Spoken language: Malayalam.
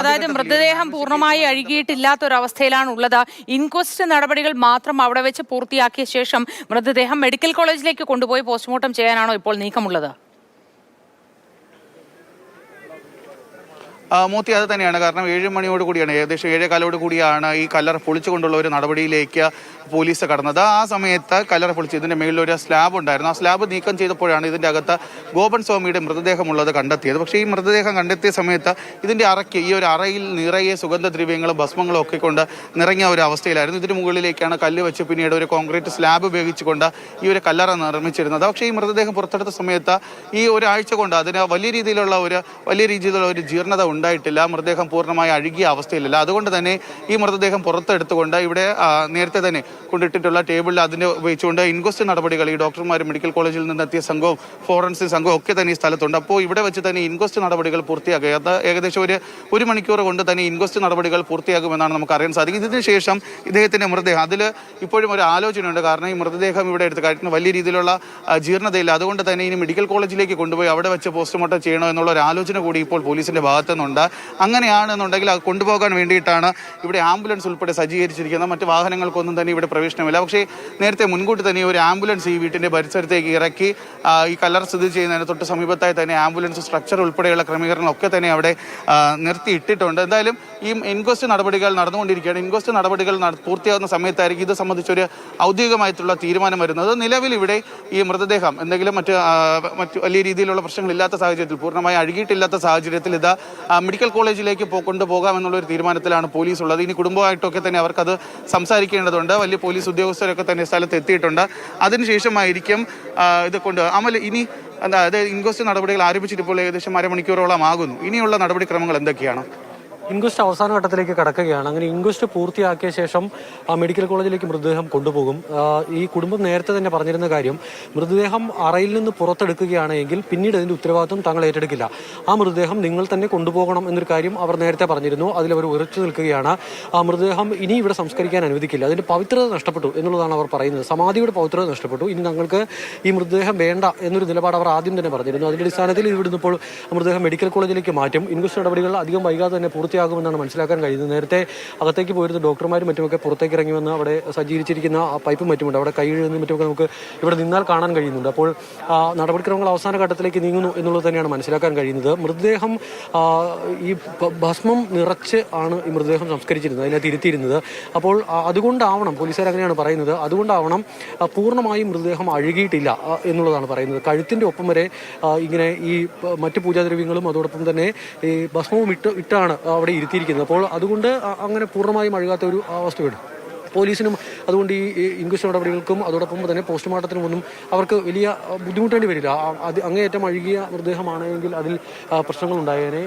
അതായത് മൃതദേഹം പൂർണമായി അഴുകിയിട്ടില്ലാത്ത ഒരു അവസ്ഥയിലാണ് ഉള്ളത് ഇൻക്വസ്റ്റ് നടപടികൾ മാത്രം അവിടെ വെച്ച് പൂർത്തിയാക്കിയ ശേഷം മൃതദേഹം മെഡിക്കൽ കോളേജിലേക്ക് കൊണ്ടുപോയി പോസ്റ്റ്മോർട്ടം ചെയ്യാനാണോ ഇപ്പോൾ നീക്കമുള്ളത്? ആ, മൂർത്തി അത് തന്നെയാണ്. കാരണം ഏഴ് മണിയോട് കൂടിയാണ് ഏകദേശം ഏഴേ കാലോട് കൂടിയാണ് ഈ കല്ലറ പൊളിച്ചുകൊണ്ടുള്ള ഒരു നടപടിയിലേക്ക് പോലീസ് കടന്നത്. ആ സമയത്ത് കല്ലറ പൊളിച്ച് ഇതിന്റെ മേളിൽ ഒരു സ്ലാബ് ഉണ്ടായിരുന്നു. ആ സ്ലാബ് നീക്കം ചെയ്തപ്പോഴാണ് ഇതിന്റെ അകത്ത് ഗോപൻ സ്വാമിയുടെ മൃതദേഹമുള്ളത് കണ്ടെത്തിയത്. പക്ഷേ ഈ മൃതദേഹം കണ്ടെത്തിയ സമയത്ത് ഇതിന്റെ അറയ്ക്ക് ഈ ഒരു അറയിൽ നിറയെ സുഗന്ധദ്രവ്യങ്ങളും ഭസ്മങ്ങളും ഒക്കെ കൊണ്ട് നിറങ്ങിയ ഒരു അവസ്ഥയിലായിരുന്നു. ഇതിന് മുകളിലേക്കാണ് കല്ല് വെച്ച് പിന്നീട് ഒരു കോൺക്രീറ്റ് സ്ലാബ് ഉപയോഗിച്ചുകൊണ്ട് ഈ ഒരു കല്ലറ നിർമ്മിച്ചിരുന്നത്. പക്ഷേ ഈ മൃതദേഹം പുറത്തെടുത്ത സമയത്ത് ഈ ഒരാഴ്ച കൊണ്ട് അതിന് വലിയ രീതിയിലുള്ള ഒരു വലിയ രീതിയിലുള്ള ഒരു ജീർണത ഉണ്ടായിട്ടില്ല. മൃതദേഹം പൂർണമായി അഴുകിയ അവസ്ഥയിലല്ല. അതുകൊണ്ട് തന്നെ ഈ മൃതദേഹം പുറത്തെടുത്തുകൊണ്ട് ഇവിടെ നേരത്തെ തന്നെ കൊണ്ടിട്ടിട്ടുള്ള ടേബിളിൽ അതിനെ ഉപയോഗിച്ചുകൊണ്ട് ഇൻക്വസ്റ്റ് നടപടികൾ ഈ ഡോക്ടർമാർ മെഡിക്കൽ കോളേജിൽ നിന്നെത്തിയ സംഘവും ഫോറൻസിക് സംഘവും ഒക്കെ തന്നെ ഈ സ്ഥലത്തുണ്ട്. അപ്പോൾ ഇവിടെ വെച്ച് തന്നെ ഇൻക്വസ്റ്റ് നടപടികൾ പൂർത്തിയാക്കുക. അത് ഏകദേശം ഒരു ഒരു മണിക്കൂർ കൊണ്ട് തന്നെ ഇൻക്വസ്റ്റ് നടപടികൾ പൂർത്തിയാകുമെന്നാണ് നമുക്ക് അറിയാൻ സാധിക്കും. ഇതിന് ശേഷം ഇദ്ദേഹത്തിന്റെ മൃതദേഹം അതിൽ ഇപ്പോഴും ഒരു ആലോചനയുണ്ട്. കാരണം ഈ മൃതദേഹം ഇവിടെ എടുത്ത് കാരണം വലിയ രീതിയിലുള്ള ജീർണതയില്ല. അതുകൊണ്ട് തന്നെ ഇനി മെഡിക്കൽ കോളേജിലേക്ക് കൊണ്ടുപോയി അവിടെ വെച്ച് പോസ്റ്റ്മോർട്ടം ചെയ്യണോ എന്നുള്ള ഒരു ആലോചന കൂടി ഇപ്പോൾ പോലീസിന്റെ ഭാഗത്തു അങ്ങനെയാണെന്നുണ്ടെങ്കിൽ അത് കൊണ്ടുപോകാൻ വേണ്ടിയിട്ടാണ് ഇവിടെ ആംബുലൻസ് ഉൾപ്പെടെ സജ്ജീകരിച്ചിരിക്കുന്നത്. മറ്റ് വാഹനങ്ങൾക്കൊന്നും തന്നെ ഇവിടെ പ്രവേശനമില്ല. പക്ഷേ നേരത്തെ മുൻകൂട്ടി തന്നെ ഒരു ആംബുലൻസ് ഈ വീട്ടിന്റെ പരിസരത്തേക്ക് ഇറക്കി ഈ കല്ലറ സ്ഥിതി ചെയ്യുന്നതിന് തൊട്ട് സമീപത്തായി തന്നെ ആംബുലൻസ് സ്ട്രക്ചർ ഉൾപ്പെടെയുള്ള ക്രമീകരണങ്ങളൊക്കെ തന്നെ അവിടെ നിർത്തിയിട്ടിട്ടുണ്ട്. എന്തായാലും ഈ ഇൻക്വസ്റ്റ് നടപടികൾ നടന്നുകൊണ്ടിരിക്കുകയാണ്. ഇൻക്വസ്റ്റ് നടപടികൾ പൂർത്തിയാകുന്ന സമയത്തായിരിക്കും ഇത് സംബന്ധിച്ചൊരു ഔദ്യോഗികമായിട്ടുള്ള തീരുമാനം വരുന്നത്. നിലവിൽ ഇവിടെ ഈ മൃതദേഹം എന്തെങ്കിലും മറ്റ് മറ്റ് വലിയ രീതിയിലുള്ള പ്രശ്നങ്ങളില്ലാത്ത സാഹചര്യത്തിൽ പൂർണമായി അഴുകിയിട്ടില്ലാത്ത സാഹചര്യത്തിൽ ഇത് മെഡിക്കൽ കോളേജിലേക്ക് കൊണ്ടുപോകാം എന്നുള്ളൊരു തീരുമാനത്തിലാണ് പോലീസ് ഉള്ളത് ഇനി കുടുംബമായിട്ടൊക്കെ തന്നെ അവർക്കത് സംസാരിക്കേണ്ടതുണ്ട്. വലിയ പോലീസ് ഉദ്യോഗസ്ഥരൊക്കെ തന്നെ സ്ഥലത്ത് എത്തിയിട്ടുണ്ട്. അതിനുശേഷമായിരിക്കും ഇത് കൊണ്ട് അമൽ ഇനി അതായത് ഇൻക്വസ്റ്റ് നടപടികൾ ആരംഭിച്ചിട്ട് ഇപ്പോൾ ഏകദേശം അരമണിക്കൂറോളം ആകുന്നു ഇനിയുള്ള നടപടിക്രമങ്ങൾ എന്തൊക്കെയാണ്? ഇൻക്വസ്റ്റ് അവസാന ഘട്ടത്തിലേക്ക് കടക്കുകയാണ്. അങ്ങനെ ഇൻക്വസ്റ്റ് പൂർത്തിയാക്കിയ ശേഷം മെഡിക്കൽ കോളേജിലേക്ക് മൃതദേഹം കൊണ്ടുപോകും. ഈ കുടുംബം നേരത്തെ തന്നെ പറഞ്ഞിരുന്ന കാര്യം മൃതദേഹം അറയിൽ നിന്ന് പുറത്തെടുക്കുകയാണെങ്കിൽ പിന്നീട് അതിന്റെ ഉത്തരവാദിത്വം താങ്കൾ ഏറ്റെടുക്കില്ല. ആ മൃതദേഹം നിങ്ങൾ തന്നെ കൊണ്ടുപോകണം എന്നൊരു കാര്യം അവർ നേരത്തെ പറഞ്ഞിരുന്നു. അതിൽ അവർ ഉറച്ചു നിൽക്കുകയാണ്. ആ മൃതദേഹം ഇനി ഇവിടെ സംസ്കരിക്കാൻ അനുവദിക്കില്ല. അതിന്റെ പവിത്രത നഷ്ടപ്പെട്ടു എന്നുള്ളതാണ് അവർ പറയുന്നത്. സമാധിയുടെ പവിത്രത നഷ്ടപ്പെട്ടു. ഇനി ഞങ്ങൾക്ക് ഈ മൃതദേഹം വേണ്ട എന്നൊരു നിലപാട് അവർ ആദ്യം തന്നെ പറഞ്ഞിരുന്നു. അതിന്റെ അടിസ്ഥാനത്തിൽ ഇവിടുന്ന് ഇപ്പോൾ മൃതദേഹം മെഡിക്കൽ കോളേജിലേക്ക് മാറ്റും. ഇൻക്വസ്റ്റ് നടപടികൾ അധികം വൈകാതെ തന്നെ പൂർത്തിയാകുമെന്നാണ് മനസ്സിലാക്കാൻ കഴിയുന്നത്. നേരത്തെ അകത്തേക്ക് പോയിരുന്ന ഡോക്ടർമാരും മറ്റുമൊക്കെ പുറത്തേക്ക് ഇറങ്ങി വന്ന് അവിടെ സജ്ജീകരിച്ചിരിക്കുന്ന പൈപ്പും മറ്റുമുണ്ട്. അവിടെ കൈ എഴുതുന്ന മറ്റുമൊക്കെ നമുക്ക് ഇവിടെ നിന്നാൽ കാണാൻ കഴിയുന്നുണ്ട്. അപ്പോൾ നടപടിക്രമങ്ങൾ അവസാന ഘട്ടത്തിലേക്ക് നീങ്ങുന്നു എന്നുള്ളത് തന്നെയാണ് മനസ്സിലാക്കാൻ കഴിയുന്നത്. മൃതദേഹം ഈ ഭസ്മം നിറച്ച് ആണ് ഈ മൃതദേഹം സംസ്കരിച്ചിരുന്നത് അതിനകത്ത് ഇരുത്തിയിരുന്നത് അപ്പോൾ അതുകൊണ്ടാവണം പോലീസുകാർ അങ്ങനെയാണ് പറയുന്നത് അതുകൊണ്ടാവണം പൂർണമായും മൃതദേഹം അഴുകിയിട്ടില്ല എന്നുള്ളതാണ് പറയുന്നത്. കഴുത്തിന്റെ ഒപ്പം വരെ ഇങ്ങനെ ഈ മറ്റ് പൂജാദ്രവ്യങ്ങളും അതോടൊപ്പം തന്നെ ഈ ഭസ്മവും ഇട്ട് ഇട്ടാണ് അവിടെ ഇരുത്തിയിരിക്കുന്നത്. അപ്പോൾ അതുകൊണ്ട് അങ്ങനെ പൂർണമായും അഴുകാത്ത ഒരു അവസ്ഥയുണ്ട്. പോലീസിനും അതുകൊണ്ട് ഈ ഇൻക്വസ്റ്റ് നടപടികൾക്കും അതോടൊപ്പം തന്നെ പോസ്റ്റ്മോർട്ടത്തിനും ഒന്നും അവർക്ക് വലിയ ബുദ്ധിമുട്ടേണ്ടി വരില്ല. അത് അങ്ങേയറ്റം അഴുകിയ മൃതദേഹമാണെങ്കിൽ അതിൽ പ്രശ്നങ്ങൾ ഉണ്ടായേനെ.